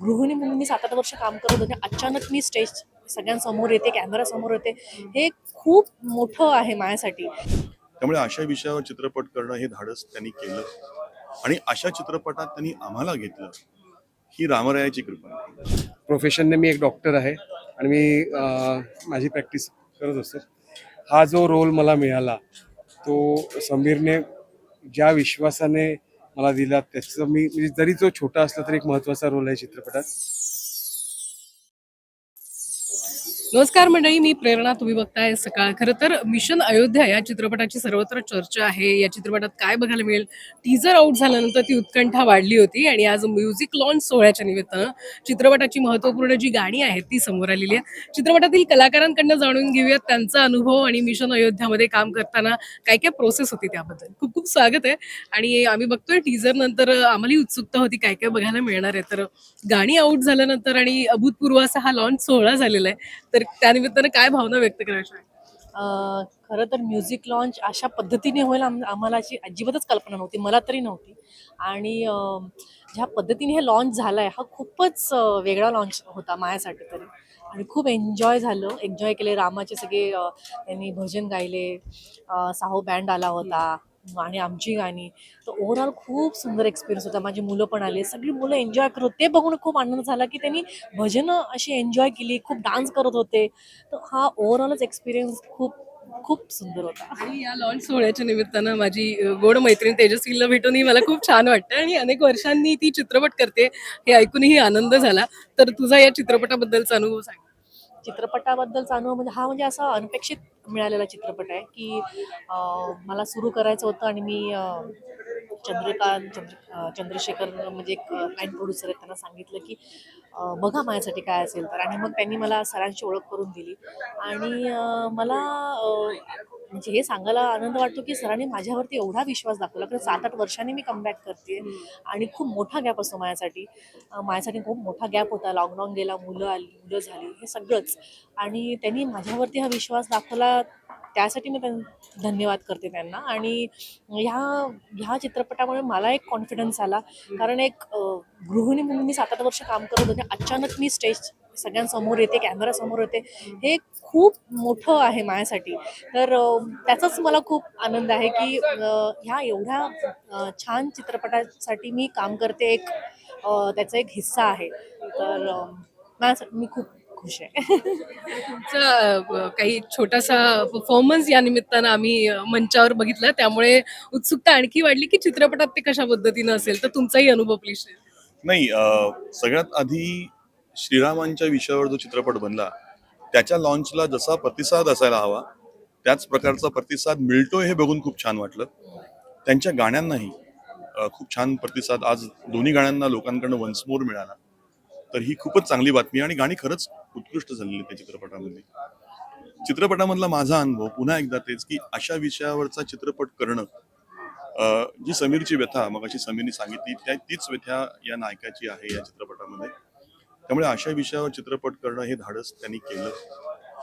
गृहिणी म्हणून मी सात आठ वर्ष काम करत होते. अचानक मी स्टेज सगळ्यांसमोर येते कॅमेरासमोर येते. हे खूप मोठं आहे माझ्यासाठी. त्यामुळे अशा विषयावर चित्रपट करणं हे धाडस त्यांनी केलं. आणि अशा चित्रपटात त्यांनी आम्हाला घेतलं. ही रामरायाची कृपा आहे. प्रोफेशनने मी एक डॉक्टर आहे आणि मी माझी प्रॅक्टिस करत असतो. हा जो रोल मला मिळाला तो समीरने ज्या विश्वासाने मला दिला त्याचं मी म्हणजे जरी तो छोटा असला तरी एक महत्त्वाचा रोल आहे चित्रपटात. नमस्कार मंडळी मी प्रेरणा तुम्ही बघताय सकाळ. खरं तर मिशन अयोध्या या चित्रपटाची सर्वत्र चर्चा आहे. या चित्रपटात काय बघायला मिळेल? टीजर आउट झाल्यानंतर ती उत्कंठा वाढली होती आणि आज म्युझिक लॉन्च सोहळ्याच्या निमित्तानं चित्रपटाची महत्त्वपूर्ण जी गाणी आहेत ती समोर आलेली आहे. चित्रपटातील कलाकारांकडनं जाणून घेऊयात त्यांचा अनुभव आणि मिशन अयोध्यामध्ये काम करताना काय काय प्रोसेस होती त्याबद्दल. खूप खूप स्वागत आहे. आणि आम्ही बघतोय टीजर नंतर आम्हालाही उत्सुकता होती काय काय बघायला मिळणार आहे. तर गाणी आउट झाल्यानंतर आणि अभूतपूर्व असा हा लॉन्च सोहळा झालेला आहे. तर त्यानिमित्तानं काय भावना व्यक्त करायच्या खरं तर म्युझिक लॉन्च अशा पद्धतीने होईल आम आम्हाला अशी अजिबातच कल्पना नव्हती मला तरी नव्हती. आणि ज्या पद्धतीने हे लॉन्च झाला आहे हा खूपच वेगळा लॉन्च होता माझ्यासाठी तरी. आणि खूप एन्जॉय झालं. एन्जॉय केले. रामाचे सगळे त्यांनी भजन गायले. साहो बँड आला होता. आणि आमची गाणी. तर ओव्हरऑल खूप सुंदर एक्सपिरियन्स होता. माझी मुलं पण आली. सगळी मुलं एन्जॉय करत होते. ते बघून खूप आनंद झाला की त्यांनी भजनं अशी एन्जॉय केली. खूप डान्स करत होते. तर हा ओव्हरऑलच एक्सपिरियन्स खूप खूप सुंदर होता. आणि या लॉन्च सोहळ्याच्या निमित्तानं माझी गोड मैत्रीण तेजस्वीला भेटूनही मला खूप छान वाटतं आणि अनेक वर्षांनी ती चित्रपट करते हे ऐकूनही आनंद झाला. तर तुझा या चित्रपटाबद्दलचा अनुभव सांग. चित्रपटाबद्दलचा अनुभव म्हणजे हा म्हणजे असा अनपेक्षित मिळालेला चित्रपट आहे की मला सुरू करायचं होतं आणि मी चंद्रकांत चंद्र चंद्रशेखर म्हणजे एक लाईन प्रोड्युसर आहेत त्यांना सांगितलं की बघा माझ्यासाठी काय असेल तर. आणि मग त्यांनी मला सरांची ओळख करून दिली. आणि मला म्हणजे हे सांगायला आनंद वाटतो की सरांनी माझ्यावरती एवढा विश्वास दाखवला. कारण सात आठ वर्षांनी मी कमबॅक करते आणि खूप मोठा गॅप असतो माझ्यासाठी. माझ्यासाठी खूप मोठा गॅप होता. लॉकडाऊन गेला मुलं आली मुलं झाली हे सगळंच. आणि त्यांनी माझ्यावरती हा विश्वास दाखवला त्यासाठी मी धन्यवाद करते त्यांना. आणि ह्या ह्या चित्रपटामुळे मला एक कॉन्फिडन्स आला. कारण एक गृहिणी म्हणून मी सात आठ वर्ष काम करत होते. अचानक मी स्टेज सगळ्यांसमोर येते कॅमेरासमोर येते. हे खूप मोठं आहे माझ्यासाठी. तर त्याचाच मला खूप आनंद आहे की ह्या एवढ्या छान चित्रपटासाठी मी काम करते एक त्याचा एक हिस्सा आहे. तर माझ्यासाठी मी खूप खुश आहे. तुमचा काही छोटासा परफॉर्मन्स या निमित्तानं आम्ही मंचावर बघितला. त्यामुळे उत्सुकता आणखी वाढली की चित्रपटात ते कशा पद्धतीनं असेल? तर तुमचाही अनुभव प्लीज नाही सगळ्यात आधी श्रीरामांच्या विषयावर जो चित्रपट बनला त्याच्या लॉन्चला जसा प्रतिसाद असायला हवा त्याच प्रकारचा प्रतिसाद मिळतोय हे बघून खूप छान वाटलं. त्यांच्या गाण्यांनाही खूप छान प्रतिसाद. आज दोन्ही गाण्यांना लोकांकडनं वन्समोर मिळाला. तर ही खूपच चांगली बातमी आणि गाणी खरंच उत्कृष्ट झालेली त्या चित्रपटामध्ये. चित्रपटामधला माझा अनुभव पुन्हा एकदा तेच की अशा विषयावरचा चित्रपट करणं जी समीरची व्यथा मग अशी समीरने सांगितली त्या तीच व्यथा या नायकाची आहे या चित्रपटामध्ये. त्यामुळे अशा विषयावर चित्रपट करणं हे धाडस त्यांनी केलं.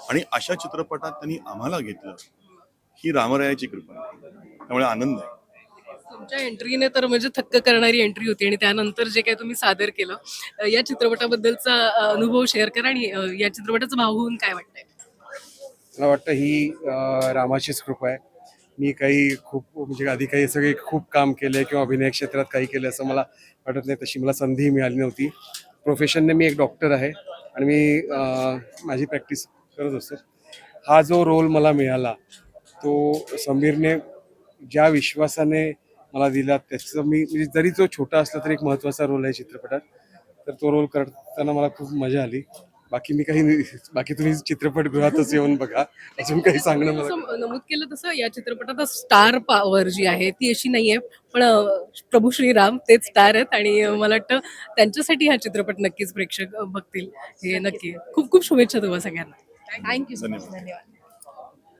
आणि अशा चित्रपटात त्यांनी आम्हाला घेतलं. ही रामरायाची कृपा. आहे त्यामुळे आनंद आहे. तुमच्या एंट्रीने तर म्हणजे थक्क करणारी एंट्री होती आणि त्यानंतर जे काही तुम्ही सादर केलं या चित्रपटाबद्दलचा अनुभव शेअर करा आणि या चित्रपटाचा भाव होऊन काय वाटतंय? मला वाटतं ही रामाचीच कृपा आहे. मी काही खूप म्हणजे आधी काही सगळे खूप काम केले किंवा अभिनय क्षेत्रात काही केलं असं मला वाटत नाही. तशी मला संधी मिळाली नव्हती. प्रोफेशनने मी एक डॉक्टर आहे आणि मी माझी प्रॅक्टिस करत असतो. हा जो रोल मला मिळाला तो समीरने ज्या विश्वासाने मला दिला त्याचं मी म्हणजे जरी तो छोटा असला तरी एक महत्त्वाचा रोल आहे चित्रपटात. तर तो रोल करताना मला खूप मजा आली. बाकी मी काही बाकी तुम्ही चित्रपटगृहातच येऊन बघा. अजून काही सांगणं मला नमूद केलं तसं या चित्रपटात स्टार पॉवर जी आहे ती अशी नाहीये. पण अ, प्रभू श्रीराम तेच स्टार आहेत आणि मला वाटतं त्यांच्यासाठी हा चित्रपट नक्कीच प्रेक्षक बघतील. हे नक्की. खूप खूप शुभेच्छा तुम्हाला सगळ्यांना. Thank you so much. धन्यवाद.